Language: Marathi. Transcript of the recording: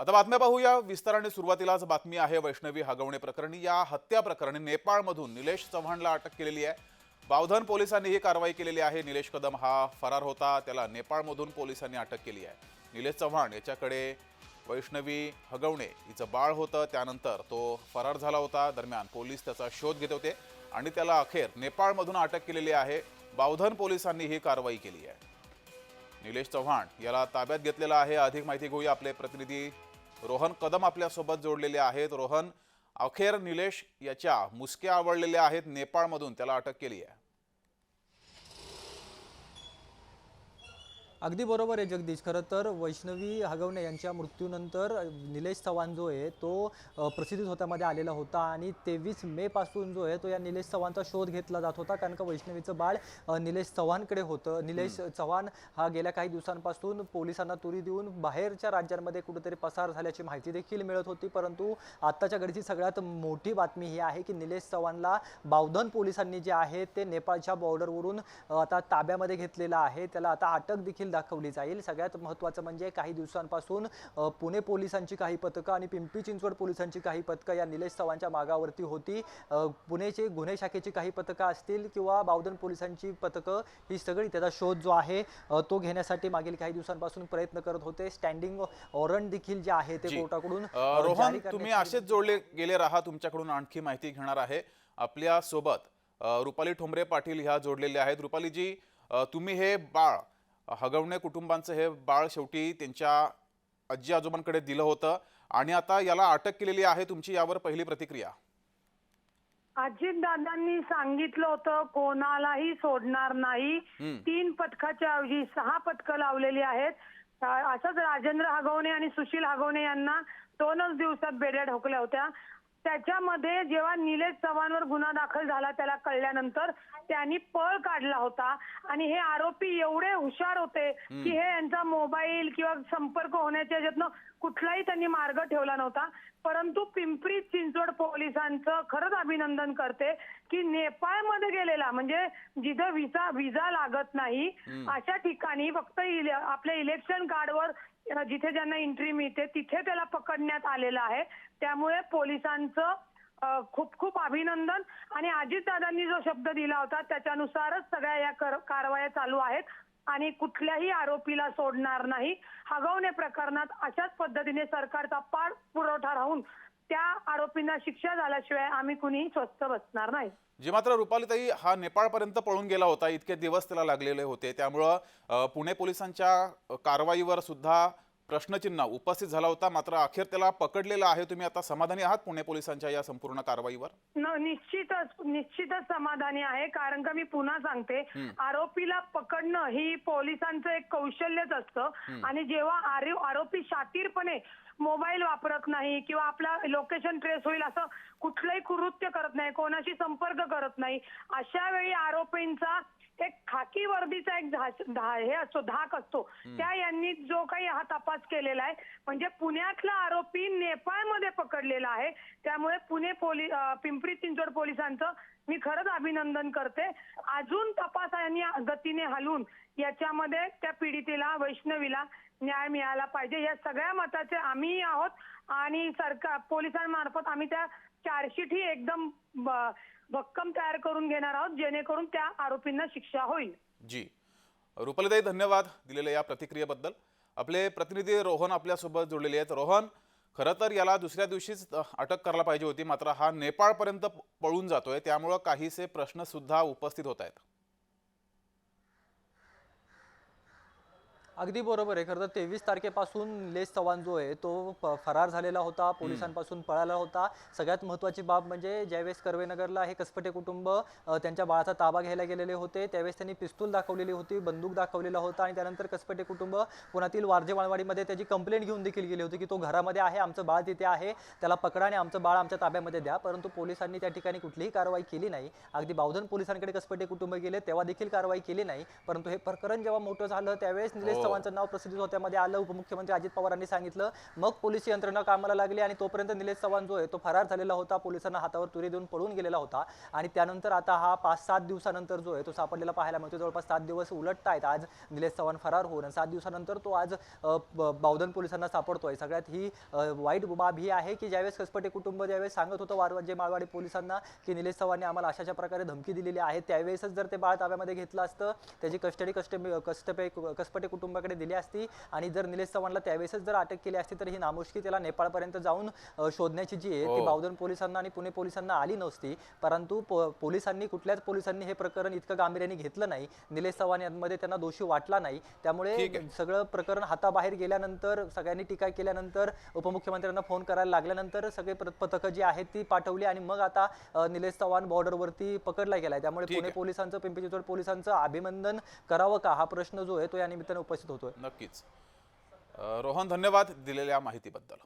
आता बातम्या पाहूया. विस्ताराने सुरुवातीलाच बातमी आहे वैष्णवी हगवणे प्रकरणी. या हत्या प्रकरणी नेपाळमधून निलेश चव्हाणला अटक केलेली आहे. बावधन पोलिसांनी ही कारवाई केलेली आहे. निलेश कदम हा फरार होता. त्याला नेपाळमधून पोलिसांनी अटक केली आहे. निलेश चव्हाण याच्याकडे वैष्णवी हगवणे हिचं बाळ होतं. त्यानंतर तो फरार झाला होता. दरम्यान पोलीस त्याचा शोध घेत होते आणि त्याला अखेर नेपाळमधून अटक केलेली आहे. बावधन पोलिसांनी ही कारवाई केली आहे. निलेश चव्हाण याला ताब्यात घेतलेलं आहे. अधिक माहिती घेऊया आपले प्रतिनिधी रोहन कदम आपल्यासोबत जोडलेले आहेत. रोहन अखेर निलेश याच्या मुसक्या आवडलेल्या आहेत. नेपाळमधून त्याला अटक केली आहे. अगदी बरोबर आहे जगदीश. खरं तर वैष्णवी हगवणे यांच्या मृत्यूनंतर निलेश चव्हाण जो आहे तो प्रसिद्धी होत्यामध्ये आलेला होता आणि तेवीस मे पासून जो आहे तो या निलेश चव्हाणचा शोध घेतला जात होता. कारण का वैष्णवीचं बाळ निलेश चव्हाणकडे होतं. निलेश चव्हाण हा गेल्या काही दिवसांपासून पोलिसांना तुरी देऊन बाहेरच्या राज्यांमध्ये कुठेतरी पसार झाल्याची माहिती देखील मिळत होती. परंतु आत्ताच्या घडीची सगळ्यात मोठी बातमी ही आहे की निलेश चव्हाणला बावधन पोलिसांनी जे आहे ते नेपाळच्या बॉर्डरवरून आता ताब्यामध्ये घेतलेलं आहे. त्याला आता अटक देखील दाखवली जाईल. सगळ्यात महत्त्वाचं म्हणजे काही दिवसांपासून पुणे पोलिसांची काही पथकं आणि पिंपरी चिंचवड पोलिसांची काही पथकं या निलेश चव्हाणच्या मागावरती होती. पुणेचे गुन्हे शाखेची काही पथकं असतील किंवा बावधन पोलिसांची पथकं ही सगळी त्याचा शोध जो आहे तो घेण्यासाठी मागील काही दिवसांपासून प्रयत्न करत होते. स्टँडिंग वॉरंट देखील जे आहे ते. कोर्टाकडून रोहन तुम्ही असेच जोडले गेले राहा तुमच्याकडून आणखी माहिती घेणार आहे. आपल्यासोबत रुपाली ठोंबरे पाटील ह्या जोडलेल्या आहेत. रुपालीजी तुम्ही हे बाळ हगवणे कुटुंबांचं हे बाळ शेवटी त्यांच्या आजी आजोबांकडे दिलं होतं. आणि आता याला अटक केलेली आहे तुमची यावर पहिली प्रतिक्रिया. अजित दादांनी सांगितलं होतं कोणालाही सोडणार नाही. तीन पथकाच्या ऐवजी सहा पथकं लावलेली आहेत. असंच राजेंद्र हगवणे आणि सुशील हगवणे यांना दोनच दिवसात बेड्या ठोकल्या होत्या. त्याच्यामध्ये जेव्हा निलेश चव्हाणवर गुन्हा दाखल झाला त्याला कळल्यानंतर त्यांनी पळ काढला होता. आणि हे आरोपी एवढे हुशार होते की हे यांचा मोबाईल किंवा संपर्क होण्याच्या याच्यातनं कुठलाही त्यांनी मार्ग ठेवला नव्हता. परंतु पिंपरी चिंचवड पोलिसांचं खरंच अभिनंदन करते की नेपाळमध्ये गेलेला म्हणजे जिथं विसा विजा लागत नाही अशा ठिकाणी फक्त इले- आपल्या इलेक्शन कार्डवर जिथे ज्यांना एंट्री मिळते तिथे त्याला पकडण्यात आलेलं आहे. त्यामुळे पोलिसांचं खूप खूप अभिनंदन. आणि अजितदादांनी जो शब्द दिला होता त्याच्यानुसारच सगळ्या या कर- कारवाया चालू आहेत. आणि कुठल्याही आरोपीला सोडणार नाही. हगवणे प्रकरणात अशाच पद्धतीने सरकारचा पाठ पुरवठा राहून त्या आरोपींना शिक्षा झाल्याशिवाय आम्ही कुणीही स्वस्थ बसणार नाही. जे मात्र रुपालीताई हा नेपाळपर्यंत पळून गेला होता. इतके दिवस त्याला लागलेले होते. त्यामुळं पुणे पोलिसांच्या कारवाईवर सुद्धा प्रश्नचिन्ह उपस्थित झाला होता मात्र अखेर त्याला पकडलेलं आहे. तुम्ही आता समाधानी आहात पुणे पोलिसांच्या या संपूर्ण कारवाईवर? न निश्चितच निश्चितच समाधानी आहे कारण का मी पुन्हा सांगते. आरोपीला पकडणं ही पोलिसांचं एक कौशल्यच असतं. आणि जेव्हा आरो- आरोपी शातीरपणे मोबाईल वापरत नाही किंवा आपला लोकेशन ट्रेस होईल असं कुठलंही कृत्य करत नाही कोणाशी संपर्क करत नाही अशा वेळी आरोपींचा एक खाकी वर्दीचा एक धा- हे असतो धाक असतो. त्या यांनी जो काही हा तपास केलेला आहे म्हणजे पुण्यातला आरोपी नेपाळमध्ये पकडलेला आहे. त्यामुळे पुणे पोलीस पिंपरी चिंचवड पोलिसांचं मी खरंच अभिनंदन करते. अजून तपास यांनी गतीने हलवून याच्यामध्ये त्या पीडितेला वैष्णवीला न्याय मिळाला पाहिजे. या सगळ्या मताचे आम्ही आहोत आणि सरकार पोलिसांमार्फत आम्ही त्या चार्जशीट ही एकदम भक्कम तयार करून घेणार आहोत जेणेकरून त्या आरोपींना शिक्षा होईल. जी. रुपालीताई धन्यवाद दिलेल्या या प्रतिक्रियेबद्दल. आपले प्रतिनिधी रोहन आपल्यासोबत जोडलेले आहेत. रोहन खरं तर याला दुसऱ्या दिवशीच अटक करायला पाहिजे होती मात्र हा नेपाळपर्यंत पळून जातोय त्यामुळं काहीसे प्रश्न सुद्धा उपस्थित होत आहेत. अगदी बरोबर आहे. खरं तर तेवीस तारखेपासून निलेश चव्हाण जो आहे तो फरार झालेला होता पोलिसांपासून पळाला होता. सगळ्यात महत्त्वाची बाब म्हणजे ज्यावेळेस कर्वेनगरला हे कसपटे कुटुंब त्यांच्या बाळाचा ताबा घ्यायला गेलेले होते त्यावेळेस त्यांनी पिस्तूल दाखवलेली होती बंदूक दाखवलेला होता आणि त्यानंतर कसपटे कुटुंब पुण्यातील वारजे माळवाडीमध्ये त्याची कंप्लेंट घेऊन देखील गेली होती की तो घरामध्ये आहे आमचं बाळ तिथे आहे त्याला पकडा आणि आमचं बाळ आमच्या ताब्यामध्ये द्या. परंतु पोलिसांनी त्या ठिकाणी कुठलीही कारवाई केली नाही. अगदी बावधन पोलिसांकडे कसपटे कुटुंब गेले तेव्हा देखील कारवाई केली नाही. परंतु हे प्रकरण जेव्हा मोठं झालं त्यावेळेस निलेश. हो. चव्हाणचं नाव प्रसिद्ध होत्यामध्ये आलं उपमुख्यमंत्री अजित पवारांनी सांगितलं. मग पोलीस यंत्रणा कामाला लागली आणि तोपर्यंत निलेश चव्हाण जो आहे तो फरार झालेला होता. पोलिसांना हातावर तुरी देऊन पळून गेलेला होता. आणि त्यानंतर आता हा पाच सात दिवसानंतर जो आहे तो सापडलेला पाहायला मिळतो. जवळपास सात दिवस उलटत आहेत आज निलेश चव्हाण फरार होऊन आणि सात दिवसानंतर तो आज ब- बावधन पोलिसांना सापडतोय. सगळ्यात ही वाईट बाब ही आहे की ज्यावेळेस कसपटे कुटुंब ज्यावेळेस सांगत होतं वारवाजे माळवाडी पोलिसांना की निलेश चव्हाणने आम्हाला अशाच्या प्रकारे धमकी दिलेली आहे त्यावेळेसच जर ते बाळ ताब्यामध्ये घेतलं असतं त्याची कस्टडी कष्ट कस्टपे कसपटे कुटुंब कुटुंबाकडे दिली असती आणि जर निलेश चव्हाणला त्यावेळेसच जर अटक केली असती तर ही नामुष्की त्याला नेपाळपर्यंत जाऊन शोधण्याची जी आहे ती हो. बावधन पोलिसांना आणि पुणे पोलिसांना आली नसती परंतु पोलिसांनी कुठल्याच पोलिसांनी हे प्रकरण इतकं गांभीर्याने घेतलं नाही निलेश चव्हाण यांमध्ये त्यांना दोषी वाटला नाही त्यामुळे. सगळं प्रकरण हाताबाहेर गेल्यानंतर सगळ्यांनी टीका केल्यानंतर उपमुख्यमंत्र्यांना फोन करायला लागल्यानंतर सगळे पथकं जी आहेत ती पाठवली आणि मग आता निलेश चव्हाण बॉर्डरवरती पकडला गेलाय त्यामुळे पुणे. पोलिसांचं पिंपरी चिंचवड पोलिसांचं अभिनंदन करावं का हा प्रश्न जो आहे तो या निमित्ताने उपस्थित होतोय. नक्कीच. रोहन धन्यवाद दिलेल्या माहितीबद्दल.